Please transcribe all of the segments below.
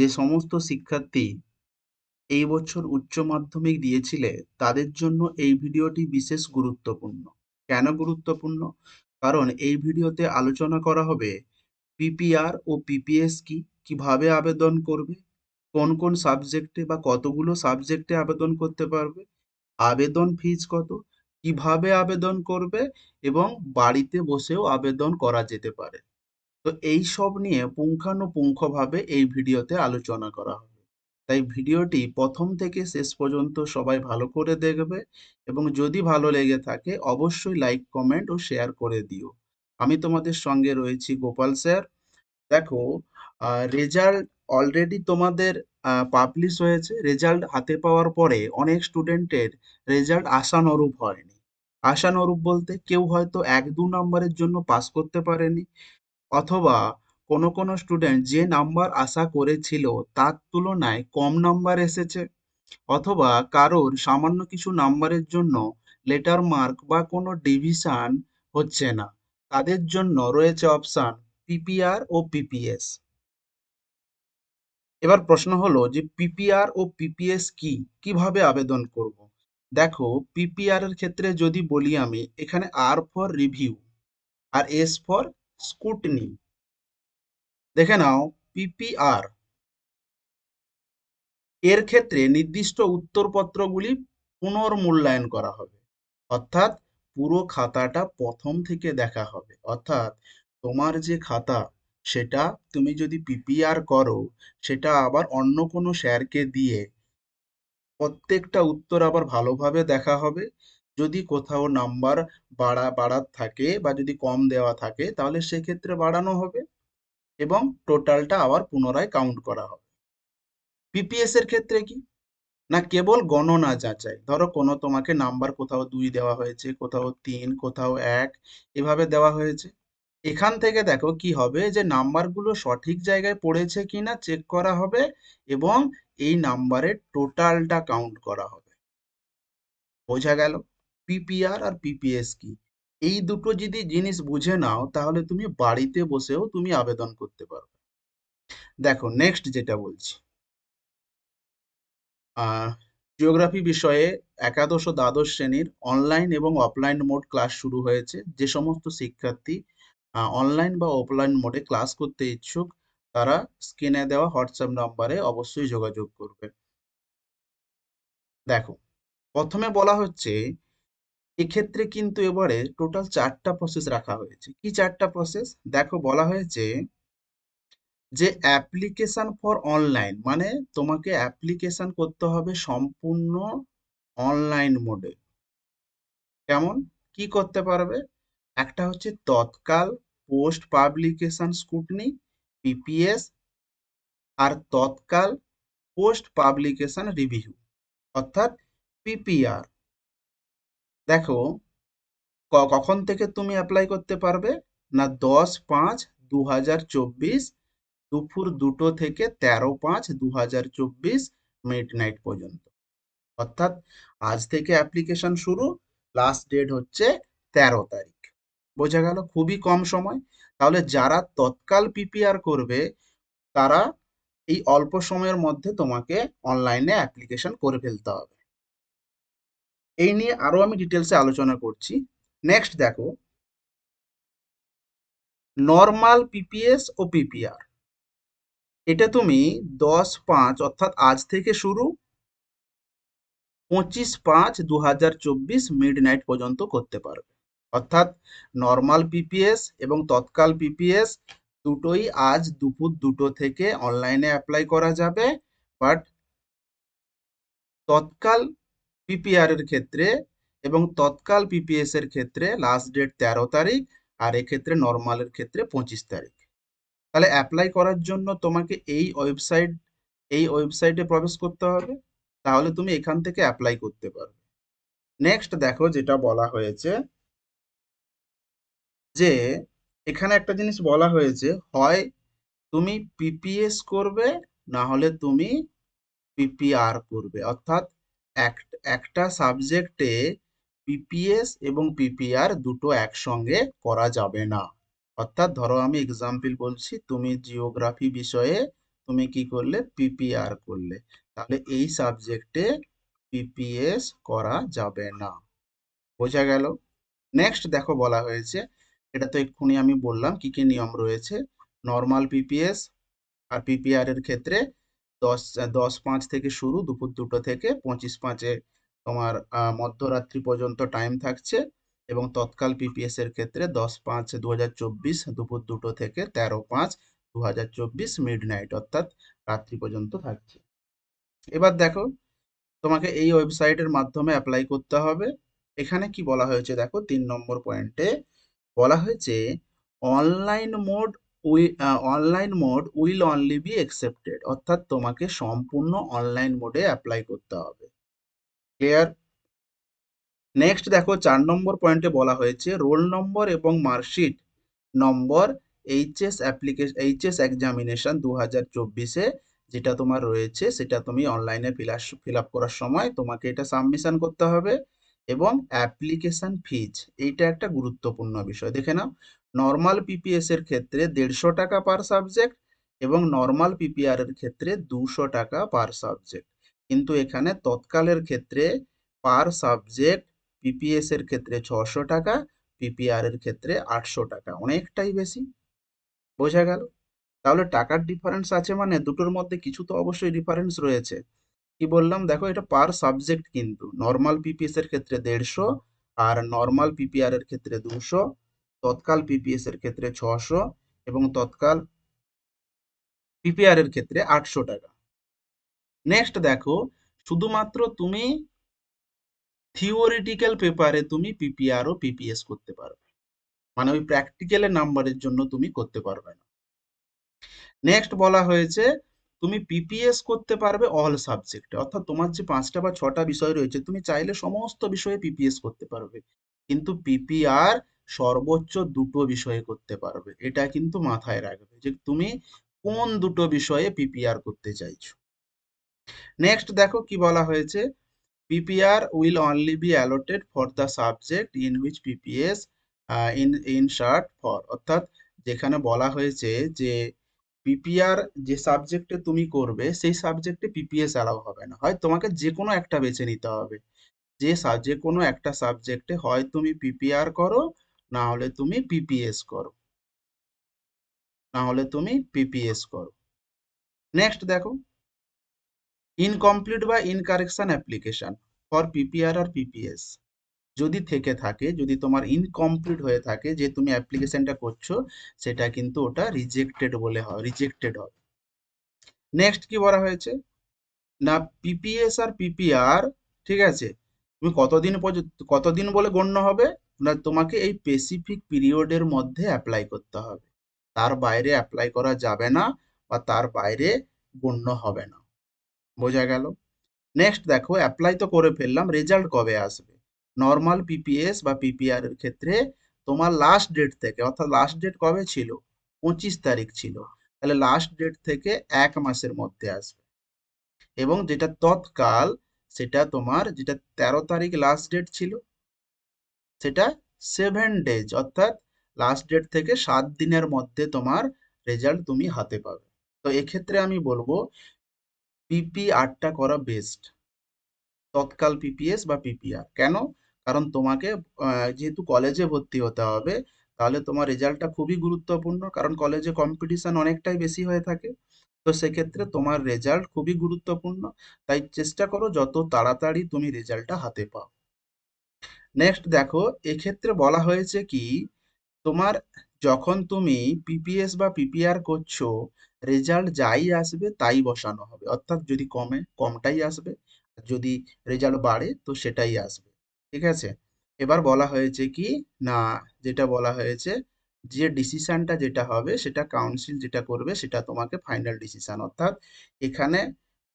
যে সমস্ত শিক্ষার্থী এই বছর উচ্চ মাধ্যমিক দিয়েছিলে, তাদের জন্য এই ভিডিওটি বিশেষ গুরুত্বপূর্ণ। কেন গুরুত্বপূর্ণ? কারণ এই ভিডিওতে আলোচনা করা হবে পিপিআর ও পিপিএস কি, কীভাবে আবেদন করবে, কোন কোন সাবজেক্টে বা কতগুলো সাবজেক্টে আবেদন করতে পারবে, আবেদন ফিজ কত, কীভাবে আবেদন করবে এবং বাড়িতে বসেও আবেদন করা যেতে পারে। তো এই সব নিয়ে পুঙ্খানুপুঙ্খভাবে এই ভিডিওতে আলোচনা করা হবে। তাই ভিডিওটি প্রথম থেকে শেষ পর্যন্ত সবাই ভালো করে দেখবে এবং যদি ভালো লেগে থাকে অবশ্যই লাইক, কমেন্ট ও শেয়ার করে দিও। আমি তোমাদের সঙ্গে রয়েছি গোপাল স্যার। দেখো রেজাল্ট অলরেডি তোমাদের পাবলিশ হয়েছে। রেজাল্ট হাতে পাওয়ার পরে অনেক স্টুডেন্টের রেজাল্ট আশানুরূপ হয়নি। আশানুরূপ বলতে কেউ হয়তো এক, দু নম্বরের জন্য পাস করতে পারেনি। অথবা কোনো কোনো স্টুডেন্ট যে নাম্বার আশা করেছিল তার তুলনায় কম নাম্বার এসেছে। অথবা কারোর সামান্য কিছু নাম্বারের জন্য লেটার মার্ক বা কোনো ডিভিশন হচ্ছে না। তাদের জন্য রয়েছে অপশান পিপিআর ও পিপিএস এবার প্রশ্ন হলো যে পিপিআর ও পিপিএস কি? কীভাবে আবেদন করব? দেখো পিপিআর এর ক্ষেত্রে যদি বলি আমি, এখানে R for review R S for scrutiny. দেখে নাও পিপিআর এর ক্ষেত্রে নির্দিষ্ট উত্তরপত্রগুলি পুনর্মূল্যায়ন করা হবে। অর্থাৎ পুরো খাতাটা প্রথম থেকে দেখা হবে। অর্থাৎ তোমার যে খাতা, সেটা তুমি যদি পিপিআর করো, সেটা আবার অন্য কোনো স্যারকে দিয়ে প্রত্যেকটা উত্তর আবার ভালোভাবে দেখা হবে। যদি কোথাও নাম্বার বাড়া, বাড়ার থাকে বা যদি কম দেওয়া থাকে, তাহলে সেক্ষেত্রে বাড়ানো হবে এবং টোটালটা আবার পুনরায় কাউন্ট করা হবে। পিপিএস এর ক্ষেত্রে কি? না, কেবল গণনা যাচাই। ধরো কোনো তোমাকে নাম্বার কোথাও দুই দেওয়া হয়েছে, কোথাও তিন, কোথাও এক, এভাবে দেওয়া হয়েছে। এখান থেকে দেখো কি হবে যে নাম্বারগুলো সঠিক জায়গায় পড়েছে কিনা চেক করা হবে এবং এই নাম্বারের টোটালটা কাউন্ট করা হবে। বোঝা গেল? পিপিআর আর পিপিএস কি? এই দুটো যদি জিনিস বুঝে নাও, তাহলে তুমি বাড়িতে বসেও তুমি আবেদন করতে পারবে। দেখো নেক্সট যেটা বলছি। জিওগ্রাফি বিষয়ে একাদশ ও দ্বাদশ শ্রেণির অনলাইন এবং অফলাইন মোড ক্লাস শুরু হয়েছে। যে সমস্ত শিক্ষার্থী অনলাইন বা অফলাইন মোডে ক্লাস করতে ইচ্ছুক, তারা স্ক্রিনে দেওয়া হোয়াটসঅ্যাপ নাম্বারে অবশ্যই যোগাযোগ করবে। দেখো, প্রথমে বলা হচ্ছে এক্ষেত্রে কিন্তু এবারে টোটাল চারটা প্রসেস রাখা হয়েছে। কি চারটা প্রসেস দেখো বলা হয়েছে যে অ্যাপ্লিকেশান ফর অনলাইন মানে তোমাকে অ্যাপ্লিকেশান করতে হবে সম্পূর্ণ অনলাইন মোডে কেমন? কি করতে পারবে? একটা হচ্ছে tatkal post publication scrutiny PPS আর তৎকাল পোস্ট পাবলিকেশন রিভিউ অর্থাৎ পিপিআর দেখো কখন থেকে তুমি অ্যাপ্লাই করতে পারবে? না দশ পাঁচ দু হাজার চব্বিশ, দুপুর দুটো থেকে তেরো পাঁচ দু হাজার চব্বিশ মিড নাইট পর্যন্ত। অর্থাৎ আজ থেকে অ্যাপ্লিকেশন শুরু লাস্ট ডেট হচ্ছে তেরো তারিখ। বোঝা গেল? খুবই কম সময়। তাহলে যারা তৎকাল পিপিআর করবে, তারা এই অল্প সময়ের মধ্যে তোমাকে অনলাইনে অ্যাপ্লিকেশন করে ফেলতে হবে। এই নিয়ে আরও আমি ডিটেলসে আলোচনা করছি। নেক্সট দেখো। নর্মাল পিপিএস ও পিপিআর এটা তুমি দশ পাঁচ অর্থাৎ আজ থেকে শুরু পঁচিশ পাঁচ দু হাজার চব্বিশ মিড নাইট পর্যন্ত করতে পারবে। অর্থাৎ নর্মাল পিপিএস এবং তৎকাল পিপিএস দুটোই আজ দুপুর দুটো থেকে অনলাইনে অ্যাপ্লাই করা যাবে। বাট তৎকাল পিপিআর এর ক্ষেত্রে এবং তৎকাল পিপিএস এর ক্ষেত্রে লাস্ট ডেট তেরো তারিখ আর এক্ষেত্রে নর্মালের ক্ষেত্রে পঁচিশ তারিখ। তাহলে অ্যাপ্লাই করার জন্য তোমাকে এই ওয়েবসাইট এই ওয়েবসাইটে প্রবেশ করতে হবে। তাহলে তুমি এখান থেকে অ্যাপ্লাই করতে পারবে। নেক্সট দেখো যেটা বলা হয়েছে যে, এখানে একটা জিনিস বলা হয়েছে, হয় তুমি পিপিএস করবে না হলে তুমি পিপিআর করবে। অর্থাৎ একটা সাবজেক্টে পিপিএস এবং পিপিআর দুটো একসঙ্গে করা যাবে না। অর্থাৎ ধরো আমি এক্সাম্পল বলছি, তুমি জিওগ্রাফি বিষয়ে তুমি কি করলে? পিপিআর করলে। তাহলে এই সাবজেক্টে পিপিএস করা যাবে না। বোঝা গেল? নেক্সট দেখো বলা হয়েছে, এটা তো এক্ষুনি আমি বললাম কি কি নিয়ম রয়েছে। নর্মাল পিপিএস আর পিপিআর এর ক্ষেত্রে দশ দশ পাঁচ থেকে শুরু, দুপুর দুটো থেকে পঁচিশ পাঁচে তোমার মধ্যরাত্রি পর্যন্ত টাইম থাকছে এবং তৎকাল পিপিএস এর ক্ষেত্রে দশ পাঁচ দু দুপুর দুটো থেকে তেরো পাঁচ দু হাজার চব্বিশ মিড নাইট অর্থাৎ রাত্রি পর্যন্ত থাকছে। এবার দেখো, তোমাকে এই ওয়েবসাইটের মাধ্যমে অ্যাপ্লাই করতে হবে। এখানে কি বলা হয়েছে দেখো, তিন নম্বর পয়েন্টে বলা হয়েছে online mode we online mode will only be accepted অর্থাৎ তোমাকে সম্পূর্ণ অনলাইন মোডে অ্যাপ্লাই করতে হবে। ক্লিয়ার নেক্সট দেখো, চার নম্বর পয়েন্টে বলা হয়েছে রোল নম্বর এবং marksheet number HS application HS examination দু হাজার চব্বিশে যেটা তোমার রয়েছে, সেটা তুমি অনলাইনে ফিল আপ করার সময় তোমাকে এটা সাবমিশন করতে হবে এবং অ্যাপ্লিকেশন ফিজ এইটা একটা গুরুত্বপূর্ণ বিষয়। দেখে নাও নর্মাল পিপিএস এর ক্ষেত্রে দেড়শো টাকা পার সাবজেক্ট এবং নর্মাল পিপিআর এর ক্ষেত্রে দুশো টাকা পার সাবজেক্ট কিন্তু এখানে তৎকালের ক্ষেত্রে পার সাবজেক্ট পিপিএস এর ক্ষেত্রে ছশো টাকা পিপিআর এর ক্ষেত্রে আটশো টাকা, অনেকটাই বেশি। বোঝা গেল? তাহলে টাকার ডিফারেন্স আছে মানে দুটোর মধ্যে কিছু তো অবশ্যই ডিফারেন্স রয়েছে। কি বললাম? দেখো এটা পার সাবজেক্ট কিন্তু। নর্মাল পিপিএস এর ক্ষেত্রে দেড়শো আর নর্মাল পিপিআর এর ক্ষেত্রে দুশো। তৎকাল পিপিএস এর ক্ষেত্রে ছশো এবং তৎকাল পিপিআর এর ক্ষেত্রে আটশো টাকা। নেক্সট দেখো, শুধুমাত্র তুমি থিওরিটিক্যাল পেপারে তুমি পিপিআর ও পিপিএস করতে পারবে। মানে ওই প্র্যাকটিক্যালের নাম্বারের জন্য তুমি করতে পারবে না। নেক্সট বলা হয়েছে, তুমি পিপিএস করতে পারবে অল সাবজেক্টে অর্থাৎ তোমার যে পাঁচটা বা ছটা বিষয় রয়েছে, তুমি চাইলে সমস্ত বিষয়ে পিপিএস করতে পারবে। কিন্তু পিপিআর সর্বোচ্চ দুটো বিষয়ে করতে পারবে। এটা কিন্তু মাথায় রাখবে যে তুমি কোন দুটো বিষয়ে পিপিআর করতে চাইছো। নেক্সট দেখো কি বলা হয়েছে। PPR will only be allotted for the subject in which PPS uh, in insert for অর্থাৎ যেখানে বলা হয়েছে যে পিপিআর যে সাবজেক্টে তুমি করবে সেই সাবজেক্টে পিপিএস অ্যালাউ হবে না। হয় তোমাকে যে কোনো একটা বেছে নিতে হবে। যে যে কোনো একটা সাবজেক্টে হয় তুমি পিপিআর করো না হলে তুমি পিপিএস করো। না হলে তুমি পিপিএস করো। নেক্সট দেখো। ইনকমপ্লিট বা ইনকারেকশন অ্যাপ্লিকেশন ফর পিপিআর আর পিপিএস যদি থেকে থাকে, যদি তোমার ইনকমপ্লিট হয়ে থাকে, যে তুমি অ্যাপ্লিকেশনটা করছ, সেটা কিন্তু ওটা রিজেক্টেড বলে হয় রিজেক্টেড হবে নেক্সট কি বলা হয়েছে? না পিপিএস আর পিপিআর ঠিক আছে? তুমি কতদিন পর্যন্ত, কতদিন বলে গণ্য হবে? না, তোমাকে এই স্পেসিফিক পিরিয়ডের মধ্যে অ্যাপ্লাই করতে হবে। তার বাইরে অ্যাপ্লাই করা যাবে না বা তার বাইরে গণ্য হবে না। বোঝা গেল? নেক্সট দেখো অ্যাপ্লাই তো করে ফেললাম রেজাল্ট কবে আসবে? নর্মাল পিপিএস বা পিপিআর এর ক্ষেত্রে তোমার লাস্ট ডেট থেকে, অর্থাৎ লাস্ট ডেট কবে ছিল? পঁচিশ তারিখ ছিল। তাহলে লাস্ট ডেট থেকে এক মাসের মধ্যে আসবে। এবং যেটা তৎকাল, সেটা তোমার, যেটা তেরো তারিখ লাস্ট ডেট ছিল সেটা সেভেন ডেজ অর্থাৎ লাস্ট ডেট থেকে সাত দিনের মধ্যে তোমার রেজাল্ট তুমি হাতে পাবে। তো এক্ষেত্রে আমি বলব পিপি পিপিআরটা করা বেস্ট তৎকাল পিপিএস বা পিপিআর কেন? কারণ তোমাকে যেহেতু কলেজে ভর্তি হতে হবে, তাহলে তোমার রেজাল্টটা খুবই গুরুত্বপূর্ণ, কারণ কলেজে কম্পিটিশন অনেকটাই বেশি হয়ে থাকে। তো সেক্ষেত্রে তোমার রেজাল্ট খুবই গুরুত্বপূর্ণ, তাই চেষ্টা করো যত তাড়াতাড়ি তুমি রেজাল্টটা হাতে পাও। নেক্সট দেখো, এক্ষেত্রে বলা হয়েছে কি, তোমার যখন তুমি পিপিএস বা পিপিআর করছ রেজাল্ট যাই আসবে তাই বসানো হবে। অর্থাৎ যদি কমে, কমটাই আসবে যদি রেজাল্ট বাড়ে তো সেটাই আসবে। ঠিক আছে? এবার বলা হয়েছে কি, না, যেটা বলা হয়েছে, যে ডিসিশনটা যেটা হবে, সেটা কাউন্সিল যেটা করবে, সেটা তোমাকে ফাইনাল ডিসিশন অর্থাৎ এখানে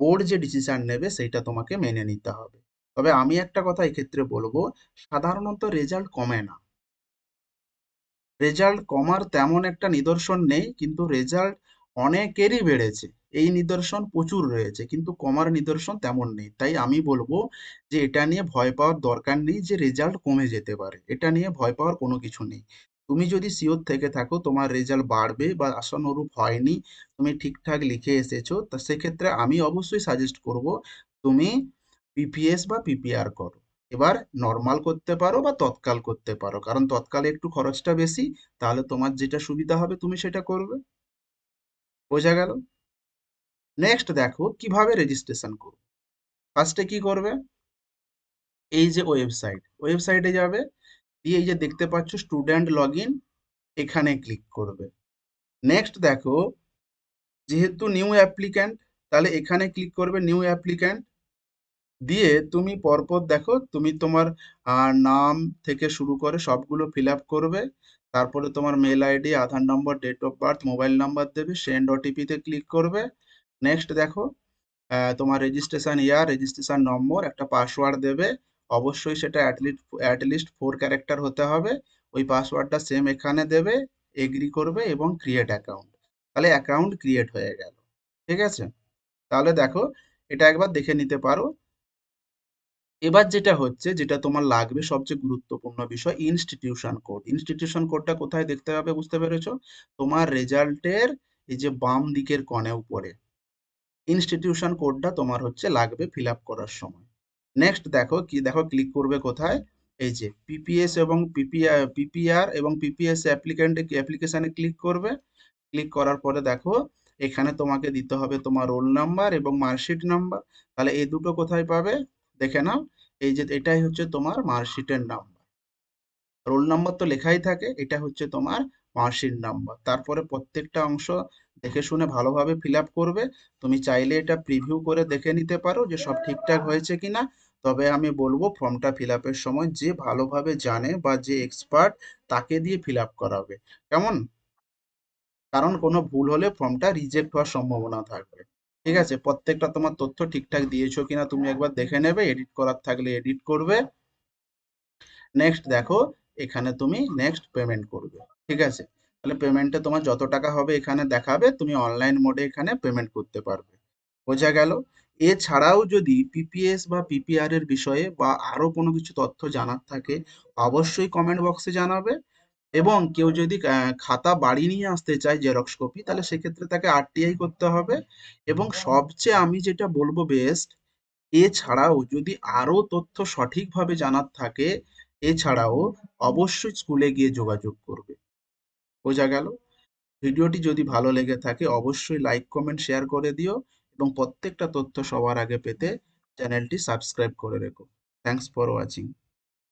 বোর্ড যে ডিসিশন নেবে, সেটা তোমাকে মেনে নিতে হবে। তবে আমি একটা কথা এক্ষেত্রে বলব, সাধারণত রেজাল্ট কমে না। রেজাল্ট কমার তেমন একটা নিদর্শন নেই, কিন্তু রেজাল্ট অনেকেরই বেড়েছে। এই নিদর্শন প্রচুর রয়েছে, কিন্তু কমার নিদর্শন তেমন নেই। তাই আমি বলব যে, এটা নিয়ে ভয় পাওয়ার দরকার নেই যে রেজাল্ট কমে যেতে পারে। এটা নিয়ে ভয় পাওয়ার কোনো কিছু নেই। তুমি যদি সিওর থেকে থাকো, তোমার রেজাল্ট বাড়বে বা আশানুরূপ হয়নি, তুমি ঠিকঠাক লিখে এসেছ, তা সেক্ষেত্রে আমি অবশ্যই সাজেস্ট করব, তুমি পিপিএস বা পিপিআর করো। এবার নর্মাল করতে পারো বা তৎকাল করতে পারো। কারণ তৎকালে একটু খরচটা বেশি, তাহলে তোমার যেটা সুবিধা হবে তুমি সেটা করবে। বোঝা গেল? নেক্সট দেখো, কীভাবে রেজিস্ট্রেশন করবে ফার্স্টে কি করবে? এই যে ওয়েবসাইট ওয়েবসাইটে যাবে, দিয়ে এই যে দেখতে পাচ্ছ স্টুডেন্ট লগ এখানে ক্লিক করবে। নেক্সট দেখো, যেহেতু নিউ অ্যাপ্লিক্যান্ট তাহলে এখানে ক্লিক করবে নিউ অ্যাপ্লিক্যান্ট দিয়ে তুমি পরপর দেখো, তুমি তোমার নাম থেকে শুরু করে সবগুলো ফিল আপ করবে। তারপরে তোমার mail ID, Aadhaar number, date of birth, mobile number দেবে, সেন্ড ওটিপিতে ক্লিক করবে। নেক্সট দেখো তোমার রেজিস্ট্রেশন ইয়ার, রেজিস্ট্রেশন নম্বর, একটা পাসওয়ার্ড দেবে। অবশ্যই সেটা অ্যাটলিস্ট অ্যাটলিস্ট ফোর ক্যারেক্টার হতে হবে। ওই পাসওয়ার্ডটা সেম এখানে দেবে এগ্রি করবে এবং ক্রিয়েট অ্যাকাউন্ট তাহলে অ্যাকাউন্ট ক্রিয়েট হয়ে গেল। ঠিক আছে? তাহলে দেখো, এটা একবার দেখে নিতে পারো। এবার যেটা হচ্ছে, যেটা তোমার লাগবে সবচেয়ে গুরুত্বপূর্ণ বিষয় ইনস্টিটিউশন কোড ইনস্টিটিউশন কোডটা কোথায় দেখতে হবে বুঝতে পেরেছ? তোমার রেজাল্টের এই যে বাম দিকের কণে উপরে। ইনস্টিটিউশন কোডটা তোমার হচ্ছে লাগবে ফিল করার সময়। নেক্সট দেখো, কি দেখো ক্লিক করবে কোথায়? এই যে পিপিএস এবং পিপিআর পিপিআর এবং পিপিএস অ্যাপ্লিকেন্টে অ্যাপ্লিকেশানে ক্লিক করবে। ক্লিক করার পরে দেখো, এখানে তোমাকে দিতে হবে তোমার রোল নাম্বার এবং মার্কশিট নাম্বার তাহলে এই দুটো কোথায় পাবে? দেখে নাও। এই যে এটাই হচ্ছে তোমার মার্কশিটের নাম্বার রোল নাম্বার তো লেখাই থাকে, এটা হচ্ছে তোমার মার্কশিট নাম্বার। তারপরে প্রত্যেকটা অংশ দেখে শুনে ভালোভাবে ফিল করবে। তুমি চাইলে এটা প্রিভিউ করে দেখে নিতে পারো যে সব ঠিকঠাক হয়েছে কিনা। তবে আমি বলব ফর্মটা ফিল সময় যে ভালোভাবে জানে বা যে এক্সপার্ট তাকে দিয়ে ফিল করাবে। কেমন? কারণ কোনো ভুল হলে ফর্মটা রিজেক্ট হওয়ার সম্ভাবনা থাকবে। ঠিক আছে? প্রত্যেকটা তোমার তথ্য ঠিকঠাক দিয়েছ কিনা তুমি একবার দেখে নেবে এডিট করার থাকলে এডিট করবে। নেক্সট দেখো, এখানে তুমি নেক্সট পেমেন্ট করবে, ঠিক আছে? তাহলে পেমেন্টে তোমার যত টাকা হবে এখানে দেখাবে, তুমি অনলাইন মোডে এখানে পেমেন্ট করতে পারবে। বোঝা গেল? এছাড়াও যদি পিপিএস বা পিপিআর এর বিষয়ে বা আরও কোনো কিছু তথ্য জানার থাকে, অবশ্যই কমেন্ট বক্সে জানাবে। এবং কেউ যদি খাতা বাড়ি নিয়ে আসতে চায় জেরক্স কপি তাহলে সেক্ষেত্রে তাকে আরটিআই করতে হবে। এবং সবচেয়ে আমি যেটা বলব বেস্ট এছাড়াও যদি আরও তথ্য সঠিকভাবে জানার থাকে এছাড়াও অবশ্যই স্কুলে গিয়ে যোগাযোগ করবে। বোঝা গেল? ভিডিওটি যদি ভালো লেগে থাকে অবশ্যই লাইক কমেন্ট শেয়ার করে দিও এবং প্রত্যেকটা তথ্য সবার আগে পেতে চ্যানেলটি সাবস্ক্রাইব করে রেখো। Thanks for watching